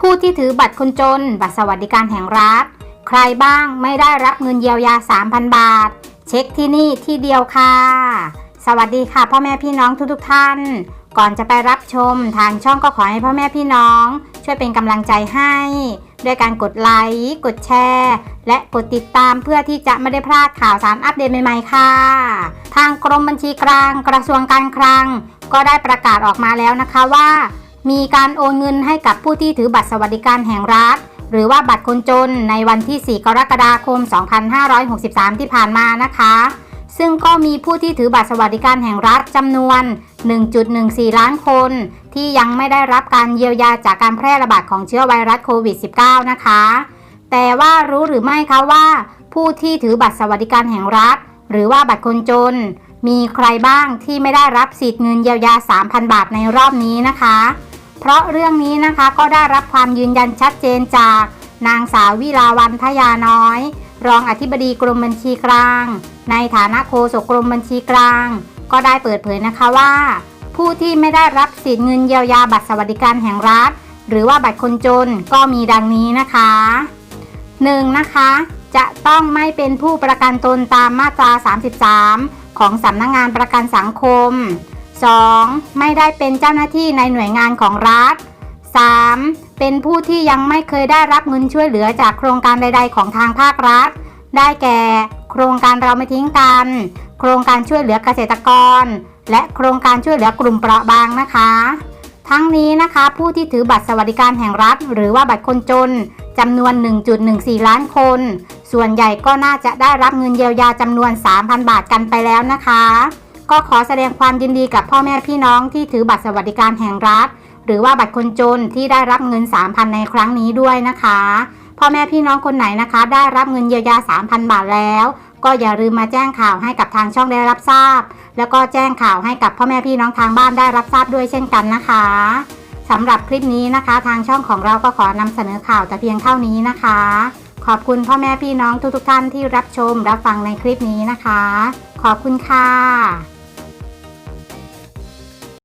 ผู้ที่ถือบัตรคนจน บัตรสวัสดิการแห่งรัฐ ใครบ้างไม่ได้รับเงินเยียวยา 3,000 บาท เช็คที่นี่ที่เดียวค่ะ สวัสดีค่ะ พ่อแม่พี่น้องทุกๆทท่าน ก่อนจะไปรับชมทางช่องก็ขอให้พ่อแม่พี่น้อง ช่วยเป็นกำลังใจให้ ด้วยการกดไลค์กดแชร์ และกดติดตามเพื่อที่จะไม่ได้พลาดข่าวสารอัปเดตใหม่ๆค่ะ ทางกรมบัญชีกลางกระทรวงการคลัง ก็ได้ประกาศออกมาแล้วนะคะว่า มีการโอนเงินให้กับผู้ที่ถือบัตรสวัสดิการแห่งรัฐ หรือว่าบัตรคนจนในวันที่ 4 กรกฎาคม 2563 ที่ผ่านมานะคะ ซึ่งก็มีผู้ที่ถือบัตรสวัสดิการแห่งรัฐจำนวน 1.14 ล้านคน ที่ยังไม่ได้รับการเยียวยาจากการแพร่ระบาดของเชื้อไวรัสโควิด -19 นะคะ แต่ว่ารู้หรือไม่คะว่า ผู้ที่ถือบัตรสวัสดิการแห่งรัฐ หรือว่าบัตรคนจน มีใครบ้างที่ไม่ได้รับสิทธิ์เงินเยียวยา 3,000 บาทในรอบนี้นะคะ เพราะเรื่องนี้นะคะก็ได้รับความยืนยันชัดเจนจากนางสาววิลาวันทยาน้อย รองอธิบดีกรมบัญชีกลาง ในฐานะโฆษกกรมบัญชีกลาง ก็ได้เปิดเผยนะคะว่า ผู้ที่ไม่ได้รับสิทธิ์เงินเยียวยาบัตรสวัสดิการแห่งรัฐ หรือว่าบัตรคนจนก็มีดังนี้นะคะ 1. นะคะ จะต้องไม่เป็นผู้ประกันตนตามมาตรา 33 ของสำนักงงานประกันสังคม 2. ไม่ได้เป็นเจ้าหน้าที่ในหน่วยงานของรัฐ 3. เป็นผู้ที่ยังไม่เคยได้รับเงินช่วยเหลือจากโครงการใด ๆ ของทางภาครัฐ ได้แก่ โครงการเราไม่ทิ้งกัน โครงการช่วยเหลือเกษตรกร และโครงการช่วยเหลือกลุ่มเปราะบางนะคะ ทั้งนี้นะคะผู้ที่ถือบัตรสวัสดิการแห่งรัฐ หรือว่าบัตรคนจนจำนวน 1.14 ล้านคน ส่วนใหญ่ก็น่าจะได้รับเงินเยียวยาจำนวน 3,000 บาทกันไปแล้วนะคะ ก็ขอแสดงความยินดีกับพ่อแม่พี่น้องที่ถือบัตรสวัสดิการแห่งรัฐ หรือว่าบัตรคนจนที่ได้รับเงิน 3,000 ในครั้งนี้ด้วยนะคะ พ่อแม่พี่น้องคนไหนนะคะ ได้รับเงินเยียวยา 3,000 บาทแล้ว ก็อย่าลืมมาแจ้งข่าวให้กับทางช่องได้รับทราบ แล้วก็แจ้งข่าวให้กับพ่อแม่พี่น้องทางบ้านได้รับทราบด้วยเช่นกันนะคะสำหรับคลิปนี้นะคะ ทางช่องของเราก็ขอนำเสนอข่าวแต่เพียงเท่านี้นะคะ ขอบคุณพ่อแม่พี่น้องทุกๆท่านที่รับชมรับฟังในคลิปนี้นะคะ ขอบคุณค่ะ